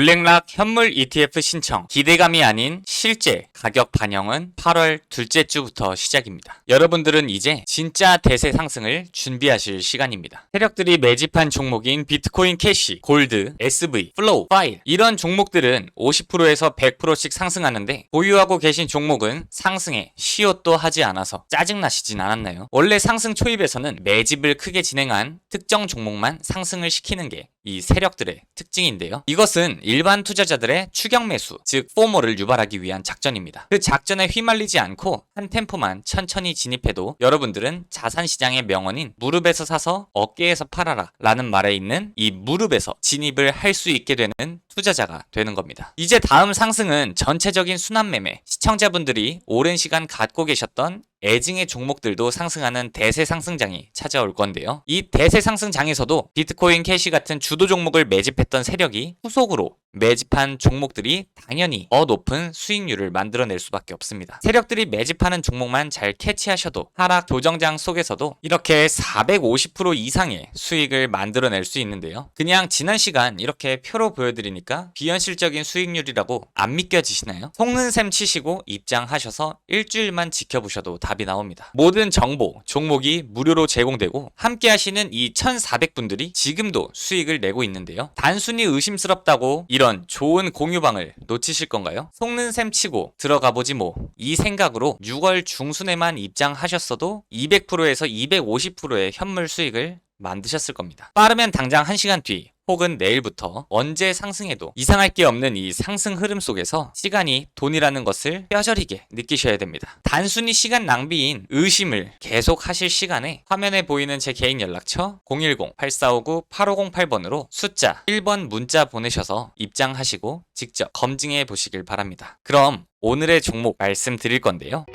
블랙락 현물 ETF 신청 기대감이 아닌 실제 가격 반영은 8월 둘째 주부터 시작입니다. 여러분들은 이제 진짜 대세 상승을 준비하실 시간입니다. 세력들이 매집한 종목인 비트코인 캐시, 골드, SV, 플로우, 파일 이런 종목들은 50%에서 100%씩 상승하는데 보유하고 계신 종목은 상승에 시옷도 하지 않아서 짜증나시진 않았나요? 원래 상승 초입에서는 매집을 크게 진행한 특정 종목만 상승을 시키는 게이 세력들의 특징인데요. 이것은 일반 투자자들의 추격 매수, 즉 포모를 유발하기 위한 작전입니다. 그 작전에 휘말리지 않고 한 템포만 천천히 진입해도 여러분들은 자산 시장의 명언인 무릎에서 사서 어깨에서 팔아라 라는 말에 있는 이 무릎에서 진입을 할 수 있게 되는 투자자가 되는 겁니다. 이제 다음 상승은 전체적인 순환 매매, 시청자분들이 오랜 시간 갖고 계셨던 애증의 종목들도 상승하는 대세 상승장이 찾아올 건데요. 이 대세 상승장에서도 비트코인 캐시 같은 주도 종목을 매집했던 세력이 후속으로 매집한 종목들이 당연히 더 높은 수익률을 만들어낼 수밖에 없습니다. 세력들이 매집하는 종목만 잘 캐치하셔도 하락 조정장 속에서도 이렇게 450% 이상의 수익을 만들어낼 수 있는데요. 그냥 지난 시간 이렇게 표로 보여드리니까 비현실적인 수익률이라고 안 믿겨지시나요? 속는 셈 치시고 입장하셔서 일주일만 지켜보셔도 답이 나옵니다. 모든 정보, 종목이 무료로 제공되고 함께 하시는 이 1,400분들이 지금도 수익을 내고 있는데요. 단순히 의심스럽다고 이런 좋은 공유방을 놓치실 건가요? 속는 셈 치고 들어가 보지 뭐. 이 생각으로 6월 중순에만 입장하셨어도 200%에서 250%의 현물 수익을 만드셨을 겁니다. 빠르면 당장 1시간 뒤 혹은 내일부터 언제 상승해도 이상할 게 없는 이 상승 흐름 속에서 시간이 돈이라는 것을 뼈저리게 느끼셔야 됩니다. 단순히 시간 낭비인 의심을 계속 하실 시간에 화면에 보이는 제 개인 연락처 010-8459-8508번으로 숫자 1번 문자 보내셔서 입장하시고 직접 검증해 보시길 바랍니다. 그럼 오늘의 종목 말씀드릴 건데요.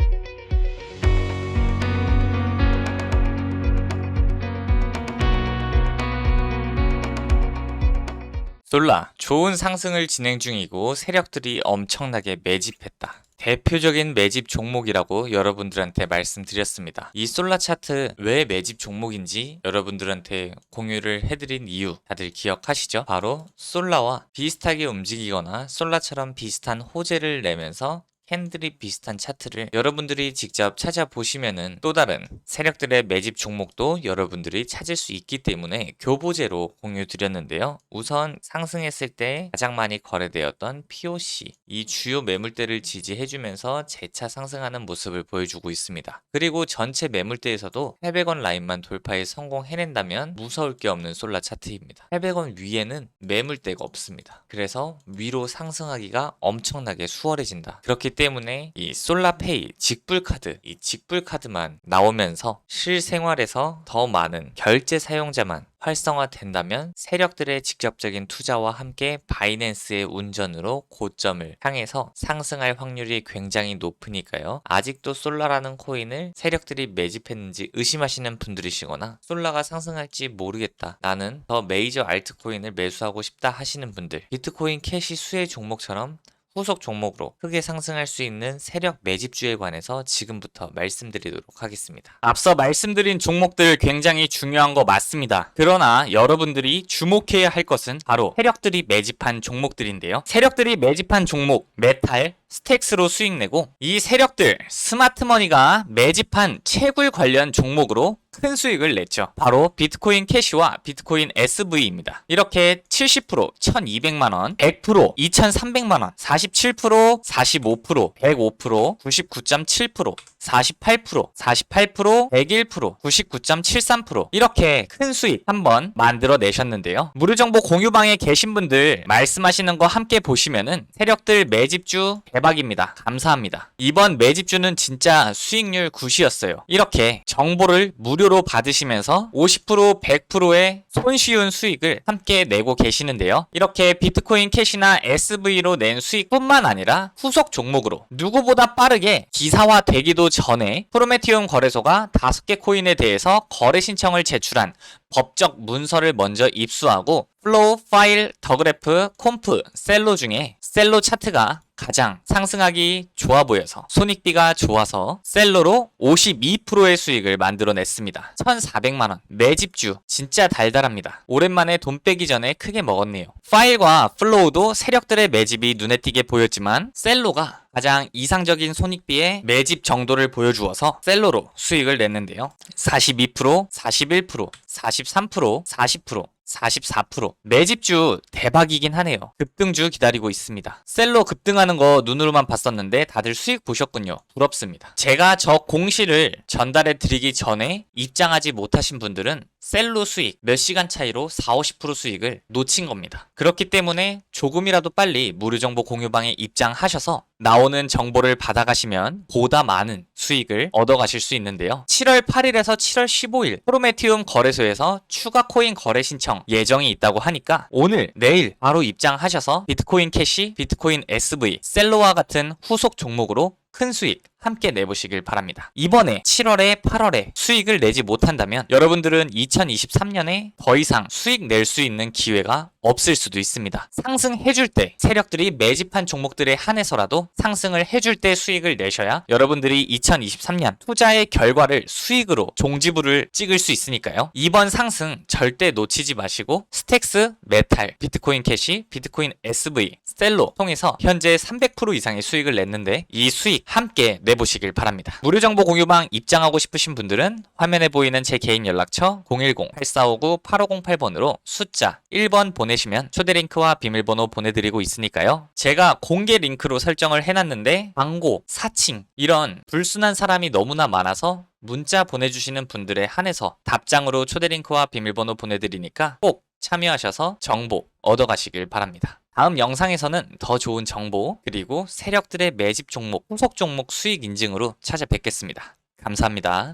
솔라 좋은 상승을 진행 중이고 세력들이 엄청나게 매집했다. 대표적인 매집 종목이라고 여러분들한테 말씀드렸습니다. 이 솔라 차트 왜 매집 종목인지 여러분들한테 공유를 해드린 이유 다들 기억하시죠? 바로 솔라와 비슷하게 움직이거나 솔라처럼 비슷한 호재를 내면서 캔들이 비슷한 차트를 여러분들이 직접 찾아보시면은 또 다른 세력들의 매집 종목도 여러분들이 찾을 수 있기 때문에 교보제로 공유 드렸는데요. 우선 상승했을 때 가장 많이 거래되었던 POC 이 주요 매물대를 지지해주면서 재차 상승하는 모습을 보여주고 있습니다. 그리고 전체 매물대에서도 800원 라인만 돌파에 성공해낸다면 무서울 게 없는 솔라 차트입니다. 800원 위에는 매물대가 없습니다. 그래서 위로 상승하기가 엄청나게 수월해진다. 그렇기 때문에 이 솔라페이 직불 카드 이 직불 카드만 나오면서 실생활에서 더 많은 결제 사용자만 활성화된다면 세력들의 직접적인 투자와 함께 바이낸스의 운전으로 고점을 향해서 상승할 확률이 굉장히 높으니까요. 아직도 솔라라는 코인을 세력들이 매집했는지 의심하시는 분들이시거나 솔라가 상승할지 모르겠다. 나는 더 메이저 알트코인을 매수하고 싶다 하시는 분들 비트코인 캐시 수혜 종목처럼 후속 종목으로 크게 상승할 수 있는 세력 매집주에 관해서 지금부터 말씀드리도록 하겠습니다. 앞서 말씀드린 종목들 굉장히 중요한 거 맞습니다. 그러나 여러분들이 주목해야 할 것은 바로 세력들이 매집한 종목들인데요. 세력들이 매집한 종목 메탈, 스택스로 수익 내고 이 세력들 스마트머니가 매집한 채굴 관련 종목으로 큰 수익을 냈죠. 바로 비트코인 캐시와 비트코인 SV입니다. 이렇게 70%, 1200만원, 100%, 2300만원, 47%, 45%, 105%, 99.7%, 48%, 48%, 101%, 99.73% 이렇게 큰 수익 한번 만들어 내셨는데요. 무료 정보 공유방에 계신 분들 말씀하시는 거 함께 보시면은 세력들 매집주 대박입니다. 감사합니다. 이번 매집주는 진짜 수익률 굿이었어요. 이렇게 정보를 무료 로 받으시면서 50% 100%의 손쉬운 수익을 함께 내고 계시는데요. 이렇게 비트코인 캐시나 SV로 낸 수익뿐만 아니라 후속 종목으로 누구보다 빠르게 기사화 되기도 전에 프로메티움 거래소가 5개 코인에 대해서 거래 신청을 제출한 법적 문서를 먼저 입수하고 플로우, 파일, 더그래프, 콤프, 셀로 중에 셀로 차트가 가장 상승하기 좋아 보여서 손익비가 좋아서 셀로로 52%의 수익을 만들어냈습니다. 1,400만원. 매집주 진짜 달달합니다. 오랜만에 돈 빼기 전에 크게 먹었네요. 파일과 플로우도 세력들의 매집이 눈에 띄게 보였지만 셀로가 가장 이상적인 손익비의 매집 정도를 보여주어서 셀로로 수익을 냈는데요. 42%, 41%, 43%, 40%, 44% 매집주 대박이긴 하네요. 급등주 기다리고 있습니다. 셀로 급등하는 거 눈으로만 봤었는데 다들 수익 보셨군요. 부럽습니다. 제가 저 공시를 전달해 드리기 전에 입장하지 못하신 분들은 셀로 수익 몇 시간 차이로 4, 50% 수익을 놓친 겁니다. 그렇기 때문에 조금이라도 빨리 무료 정보 공유방에 입장하셔서 나오는 정보를 받아가시면 보다 많은 수익을 얻어가실 수 있는데요. 7월 8일에서 7월 15일 프로메티움 거래소에서 추가 코인 거래 신청 예정이 있다고 하니까 오늘 내일 바로 입장하셔서 비트코인 캐시, 비트코인 SV, 셀로와 같은 후속 종목으로 큰 수익 함께 내보시길 바랍니다. 이번에 7월에 8월에 수익을 내지 못한다면 여러분들은 2023년에 더 이상 수익 낼 수 있는 기회가 없을 수도 있습니다. 상승해줄 때 세력들이 매집한 종목들에 한해서라도 상승을 해줄 때 수익을 내셔야 여러분들이 2023년 투자의 결과를 수익으로 종지부를 찍을 수 있으니까요. 이번 상승 절대 놓치지 마시고 스택스, 메탈, 비트코인 캐시, 비트코인 SV, 셀로 통해서 현재 300% 이상의 수익을 냈는데 이 수익 함께 내보시길 바랍니다. 무료 정보 공유방 입장하고 싶으신 분들은 화면에 보이는 제 개인 연락처 010-8459-8508번으로 숫자 1번 보내시면 초대 링크와 비밀번호 보내드리고 있으니까요. 제가 공개 링크로 설정을 해놨는데 광고, 사칭 이런 불순한 사람이 너무나 많아서 문자 보내주시는 분들에 한해서 답장으로 초대 링크와 비밀번호 보내드리니까 꼭 참여하셔서 정보 얻어가시길 바랍니다. 다음 영상에서는 더 좋은 정보 그리고 세력들의 매집 종목, 후속 종목 수익 인증으로 찾아뵙겠습니다. 감사합니다.